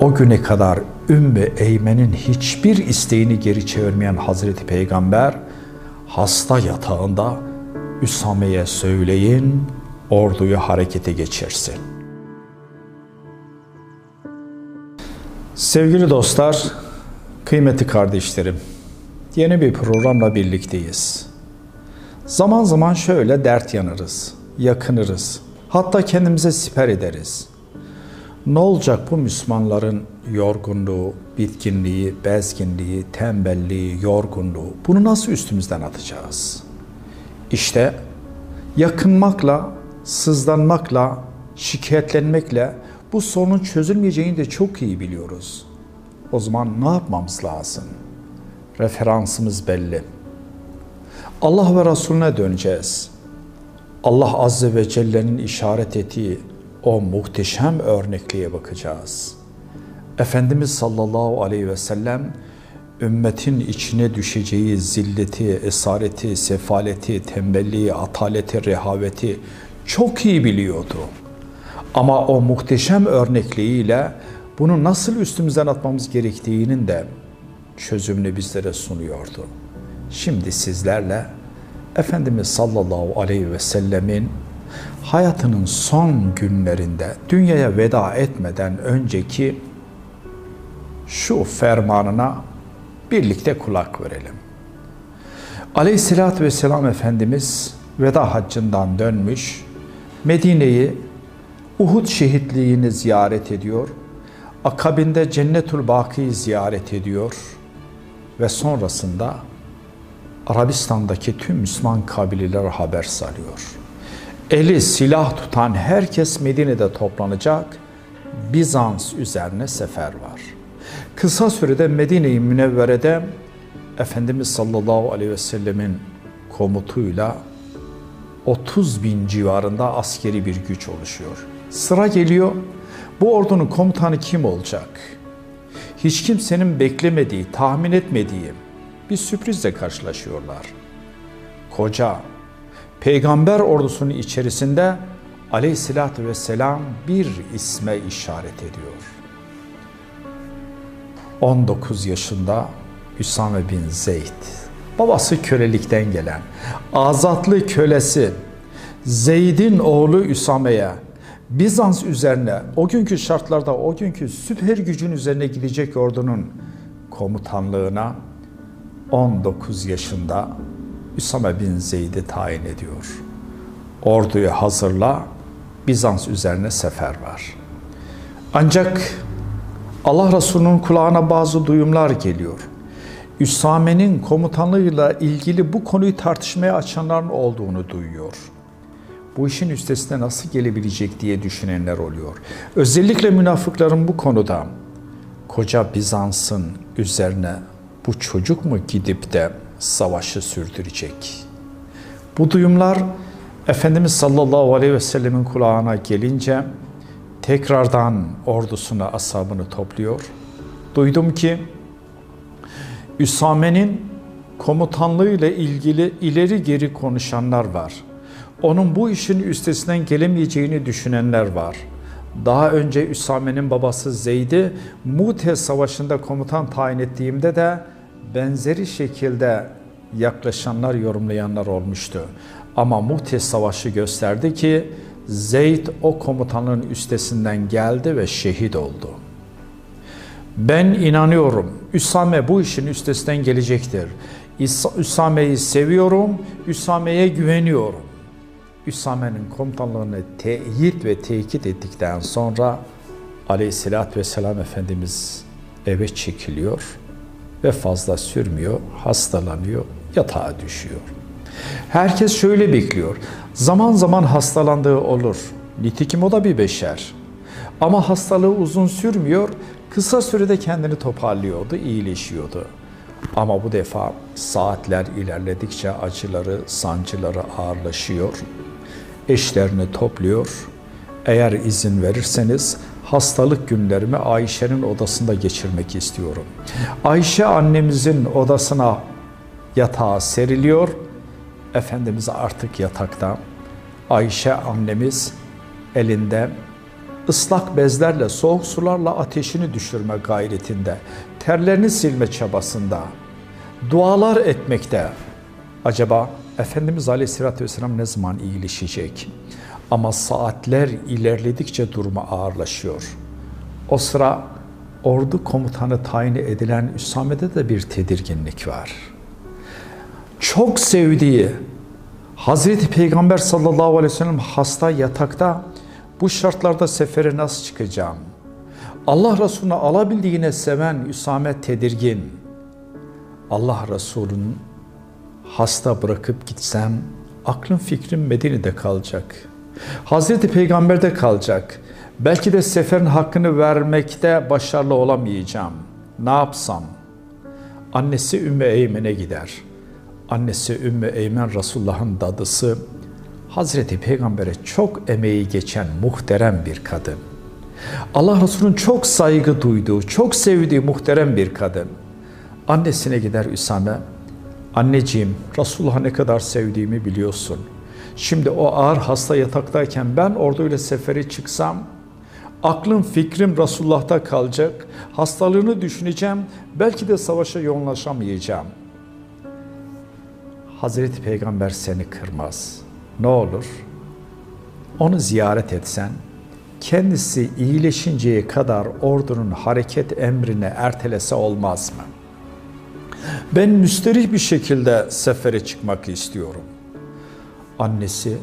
o güne kadar Ümmü Eymen'in hiçbir isteğini geri çevirmeyen Hazreti Peygamber hasta yatağında Üsame'ye söyleyin orduyu harekete geçirsin. Sevgili dostlar, kıymetli kardeşlerim, yeni bir programla birlikteyiz. Zaman zaman şöyle dert yanarız, yakınırız, hatta kendimize siper ederiz. Ne olacak bu Müslümanların yorgunluğu, bitkinliği, bezginliği, tembelliği, yorgunluğu bunu nasıl üstümüzden atacağız? İşte yakınmakla, sızlanmakla, şikayetlenmekle bu sorunun çözülmeyeceğini de çok iyi biliyoruz. O zaman ne yapmamız lazım? Referansımız belli. Allah ve Resulüne döneceğiz. Allah Azze ve Celle'nin işaret ettiği o muhteşem örnekliğe bakacağız. Efendimiz sallallahu aleyhi ve sellem ümmetin içine düşeceği zilleti, esareti, sefaleti, tembelliği, ataleti, rehaveti çok iyi biliyordu. Ama o muhteşem örnekliğiyle bunu nasıl üstümüzden atmamız gerektiğinin de çözümünü bizlere sunuyordu. Şimdi sizlerle Efendimiz sallallahu aleyhi ve sellemin hayatının son günlerinde dünyaya veda etmeden önceki şu fermanına birlikte kulak verelim. Aleyhissalatü vesselam Efendimiz veda haccından dönmüş, Medine'yi Uhud şehitliğini ziyaret ediyor, akabinde Cennetul Baki'yi ziyaret ediyor ve sonrasında Arabistan'daki tüm Müslüman kabilelere haber salıyor. Eli silah tutan herkes Medine'de toplanacak, Bizans üzerine sefer var. Kısa sürede Medine-i Münevvere'de Efendimiz sallallahu aleyhi ve sellemin komutuyla 30 bin civarında askeri bir güç oluşuyor. Sıra geliyor, bu ordunun komutanı kim olacak? Hiç kimsenin beklemediği, tahmin etmediği bir sürprizle karşılaşıyorlar. Koca, peygamber ordusunun içerisinde aleyhissalatü vesselam bir isme işaret ediyor. 19 yaşında Üsame bin Zeyd, babası kölelikten gelen, azatlı kölesi Zeyd'in oğlu Üsame'ye Bizans üzerine o günkü şartlarda o günkü süper gücün üzerine gidecek ordunun komutanlığına 19 yaşında Üsame bin Zeyd'i tayin ediyor. Orduyu hazırla, Bizans üzerine sefer var. Ancak Allah Resulü'nün kulağına bazı duyumlar geliyor. Üsame'nin komutanlığıyla ilgili bu konuyu tartışmaya açanların olduğunu duyuyor. Bu işin üstesine nasıl gelebilecek diye düşünenler oluyor. Özellikle münafıkların bu konuda koca Bizans'ın üzerine bu çocuk mu gidip de savaşı sürdürecek? Bu duyumlar Efendimiz sallallahu aleyhi ve sellemin kulağına gelince tekrardan ordusuna asabını topluyor. Duydum ki Üsame'nin komutanlığı ile ilgili ileri geri konuşanlar var. Onun bu işin üstesinden gelemeyeceğini düşünenler var. Daha önce Üsame'nin babası Zeyd'i Mute Savaşı'nda komutan tayin ettiğimde de benzeri şekilde yaklaşanlar, yorumlayanlar olmuştu. Ama Mute Savaşı gösterdi ki Zeyd o komutanın üstesinden geldi ve şehit oldu. Ben inanıyorum Üsame bu işin üstesinden gelecektir. Üsame'yi seviyorum, Üsame'ye güveniyorum. Üsame'nin komutanlığını teyit ve tekit ettikten sonra aleyhissalatü vesselam Efendimiz eve çekiliyor ve fazla sürmüyor, hastalanıyor, yatağa düşüyor. Herkes şöyle bekliyor. Zaman zaman hastalandığı olur. Nitekim o da bir beşer. Ama hastalığı uzun sürmüyor. Kısa sürede kendini toparlıyordu, iyileşiyordu. Ama bu defa saatler ilerledikçe acıları, sancıları ağırlaşıyor. Eşlerini topluyor. Eğer izin verirseniz hastalık günlerimi Ayşe'nin odasında geçirmek istiyorum. Ayşe annemizin odasına yatağa seriliyor. Efendimiz artık yatakta. Ayşe annemiz elinde ıslak bezlerle, soğuk sularla ateşini düşürme gayretinde, terlerini silme çabasında, dualar etmekte. Acaba Efendimiz Aleyhisselatü Vesselam ne zaman iyileşecek? Ama saatler ilerledikçe durumu ağırlaşıyor. O sıra ordu komutanı tayin edilen Üsame'de de bir tedirginlik var. Çok sevdiği Hazreti Peygamber sallallahu aleyhi ve sellem hasta yatakta bu şartlarda sefere nasıl çıkacağım? Allah Resulü'nü alabildiğine seven Üsame tedirgin. Allah Resulü'nün hasta bırakıp gitsem aklım fikrim Medine'de kalacak. Hazreti Peygamber'de kalacak. Belki de seferin hakkını vermekte başarılı olamayacağım. Ne yapsam? Annesi Ümmü Eymen'e gider. Annesi Ümmü Eymen Resulullah'ın dadısı Hazreti Peygamber'e çok emeği geçen muhterem bir kadın. Allah Resulü'nün çok saygı duyduğu, çok sevdiği muhterem bir kadın. Annesine gider Üsame, anneciğim Resulullah'ı ne kadar sevdiğimi biliyorsun. Şimdi o ağır hasta yataktayken ben orduyla seferi çıksam, aklım fikrim Resulullah'ta kalacak, hastalığını düşüneceğim, belki de savaşa yoğunlaşamayacağım. Hazreti Peygamber seni kırmaz.'' ne olur? Onu ziyaret etsen, kendisi iyileşinceye kadar ordunun hareket emrini ertelese olmaz mı? Ben müsterih bir şekilde sefere çıkmak istiyorum. Annesi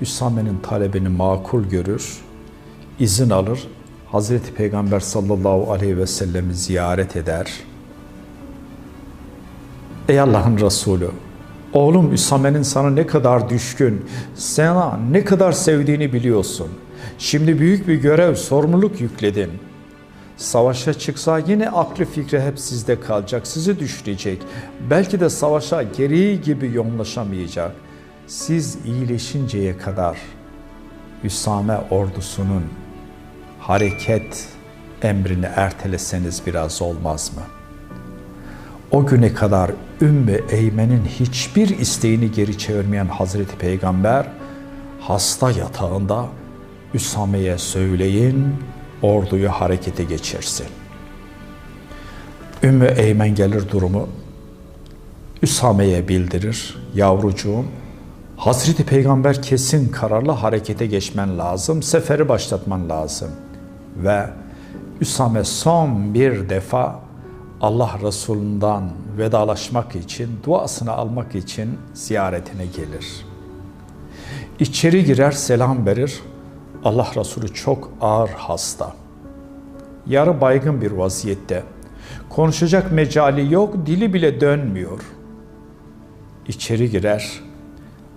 Üsame'nin talebini makul görür, izin alır, Hazreti Peygamber sallallahu aleyhi ve sellemi ziyaret eder. Ey Allah'ın Resulü, Oğlum Üsame'nin sana ne kadar düşkün, sana ne kadar sevdiğini biliyorsun. Şimdi büyük bir görev, sorumluluk yükledin. Savaşa çıksa yine aklı fikri hep sizde kalacak, sizi düşünecek. Belki de savaşa gereği gibi yoğunlaşamayacak. Siz iyileşinceye kadar Üsame ordusunun hareket emrini erteleseniz biraz olmaz mı?'' o güne kadar Ümmü Eymen'in hiçbir isteğini geri çevirmeyen Hazreti Peygamber hasta yatağında Üsame'ye söyleyin orduyu harekete geçirsin. Ümmü Eymen gelir durumu Üsame'ye bildirir. Yavrucuğum Hazreti Peygamber kesin kararla harekete geçmen lazım. Seferi başlatman lazım. Ve Üsame son bir defa Allah Resulü'nden vedalaşmak için, duasını almak için ziyaretine gelir. İçeri girer, selam verir. Allah Resulü çok ağır hasta. Yarı baygın bir vaziyette. Konuşacak mecali yok, dili bile dönmüyor. İçeri girer.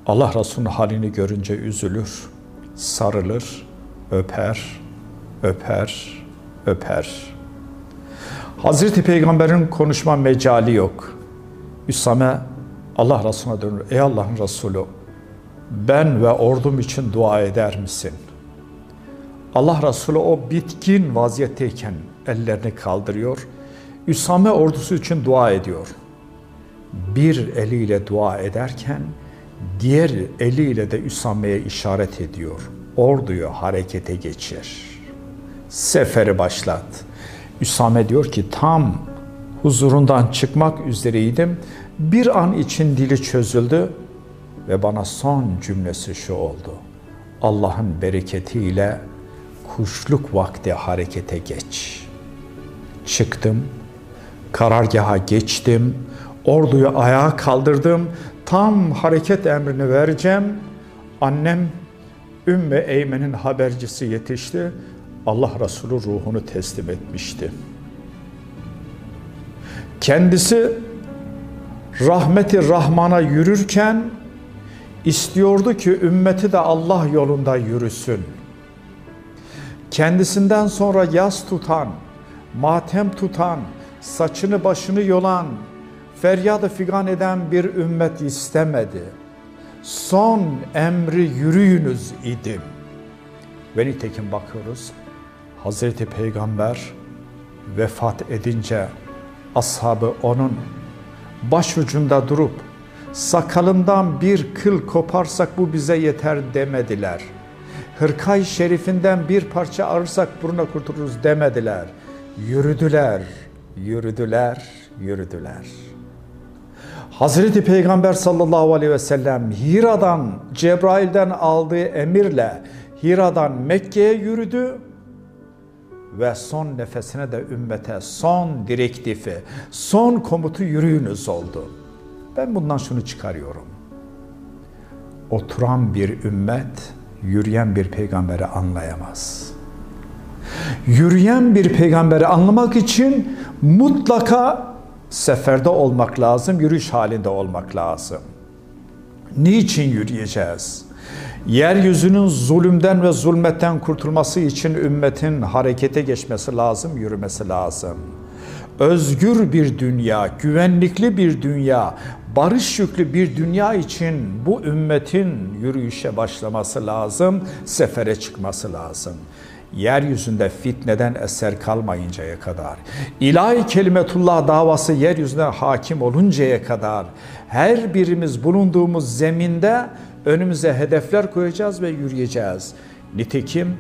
Allah Resulü'nün halini görünce üzülür, sarılır, öper, öper, öper. Hazreti Peygamber'in konuşma mecali yok. Üsame Allah Resulüne dönür. Ey Allah'ın Resulü ben ve ordum için dua eder misin? Allah Resulü o bitkin vaziyetteyken ellerini kaldırıyor. Üsame ordusu için dua ediyor. Bir eliyle dua ederken diğer eliyle de Üsame'ye işaret ediyor. Orduyu harekete geçir. Seferi başlat. Üsame diyor ki tam huzurundan çıkmak üzereydim. Bir an için dili çözüldü ve bana son cümlesi şu oldu. Allah'ın bereketiyle kuşluk vakti harekete geç. Çıktım, karargaha geçtim, orduyu ayağa kaldırdım, tam hareket emrini vereceğim. Annem Ümmü Eymen'in habercisi yetişti. Allah Resulü ruhunu teslim etmişti. Kendisi rahmeti Rahman'a yürürken istiyordu ki ümmeti de Allah yolunda yürüsün. Kendisinden sonra yas tutan, matem tutan, saçını başını yolan, feryadı figan eden bir ümmet istemedi. Son emri yürüyünüz idim. Ve nitekim bakıyoruz Hazreti Peygamber vefat edince ashabı onun başucunda durup sakalından bir kıl koparsak bu bize yeter demediler. hırkay şerifinden bir parça alırsak buruna kurtuluruz demediler. Yürüdüler, yürüdüler, yürüdüler. Hazreti Peygamber sallallahu aleyhi ve sellem Hira'dan, Cebrail'den aldığı emirle Hira'dan Mekke'ye yürüdü ve son nefesine de ümmete son direktifi, son komutu yürüyünüz oldu. Ben bundan şunu çıkarıyorum. Oturan bir ümmet yürüyen bir peygamberi anlayamaz. Yürüyen bir peygamberi anlamak için mutlaka seferde olmak lazım, yürüyüş halinde olmak lazım. Niçin yürüyeceğiz? Yeryüzünün zulümden ve zulmetten kurtulması için ümmetin harekete geçmesi lazım, yürümesi lazım. Özgür bir dünya, güvenlikli bir dünya, barış yüklü bir dünya için bu ümmetin yürüyüşe başlaması lazım, sefere çıkması lazım yeryüzünde fitneden eser kalmayıncaya kadar, ilahi kelimetullah davası yeryüzüne hakim oluncaya kadar her birimiz bulunduğumuz zeminde önümüze hedefler koyacağız ve yürüyeceğiz. Nitekim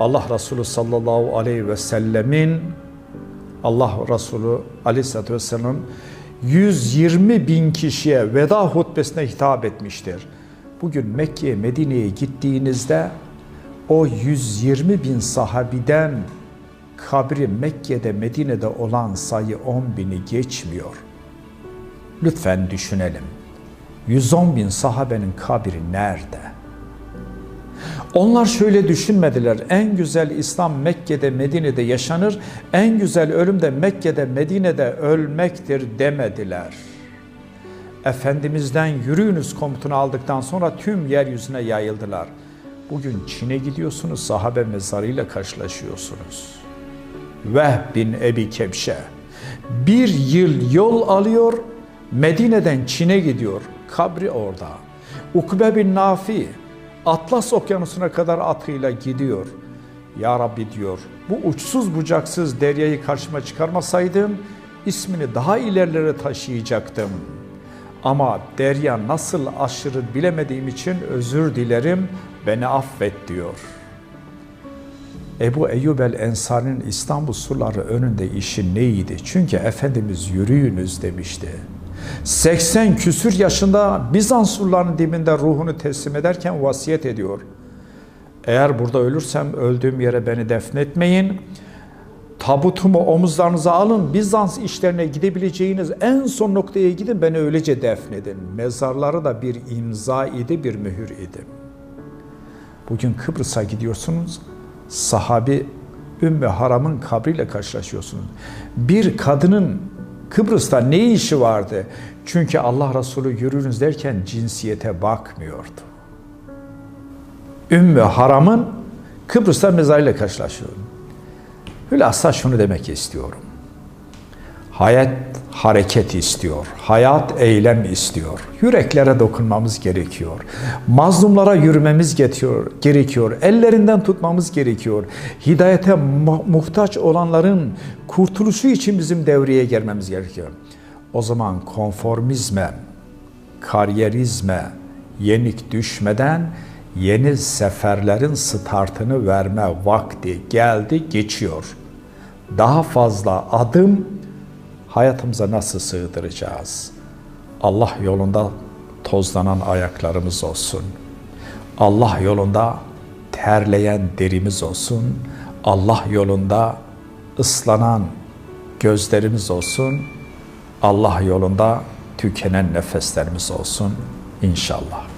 Allah Resulü sallallahu aleyhi ve sellemin Allah Resulü aleyhissalatü vesselam 120 bin kişiye veda hutbesine hitap etmiştir. Bugün Mekke'ye, Medine'ye gittiğinizde o 120 bin sahabiden kabri Mekke'de, Medine'de olan sayı 10 bini geçmiyor. Lütfen düşünelim. 110 bin sahabenin kabri nerede? Onlar şöyle düşünmediler. En güzel İslam Mekke'de, Medine'de yaşanır. En güzel ölüm de Mekke'de, Medine'de ölmektir demediler. Efendimiz'den yürüyünüz komutunu aldıktan sonra tüm yeryüzüne yayıldılar. Bugün Çin'e gidiyorsunuz, sahabe mezarıyla karşılaşıyorsunuz. Vehb bin Ebi Kebşe bir yıl yol alıyor, Medine'den Çin'e gidiyor. Kabri orada. Ukbe bin Nafi Atlas okyanusuna kadar atıyla gidiyor. Ya Rabbi diyor, bu uçsuz bucaksız deryayı karşıma çıkarmasaydım ismini daha ilerlere taşıyacaktım. Ama derya nasıl aşırı bilemediğim için özür dilerim, beni affet diyor. Ebu Eyyub el-Ensari'nin İstanbul surları önünde işi neydi? Çünkü Efendimiz yürüyünüz demişti. 80 küsür yaşında Bizans surlarının dibinde ruhunu teslim ederken vasiyet ediyor. Eğer burada ölürsem öldüğüm yere beni defnetmeyin. Tabutumu omuzlarınıza alın. Bizans işlerine gidebileceğiniz en son noktaya gidin beni öylece defnedin. Mezarları da bir imza idi, bir mühür idi. Bugün Kıbrıs'a gidiyorsunuz. Sahabi Ümmü Haram'ın kabriyle karşılaşıyorsunuz. Bir kadının Kıbrıs'ta ne işi vardı? Çünkü Allah Resulü yürürüz derken cinsiyete bakmıyordu. Ümmü Haram'ın Kıbrıs'ta mezarıyla karşılaşıyorum. Hülasa şunu demek istiyorum. Hayat hareket istiyor. Hayat eylem istiyor. Yüreklere dokunmamız gerekiyor. Mazlumlara yürümemiz gerekiyor. Ellerinden tutmamız gerekiyor. Hidayete muhtaç olanların kurtuluşu için bizim devreye gelmemiz gerekiyor. O zaman konformizme, kariyerizme yenik düşmeden yeni seferlerin startını verme vakti geldi, geçiyor. Daha fazla adım hayatımıza nasıl sığdıracağız? Allah yolunda tozlanan ayaklarımız olsun. Allah yolunda terleyen derimiz olsun. Allah yolunda ıslanan gözlerimiz olsun. Allah yolunda tükenen nefeslerimiz olsun inşallah.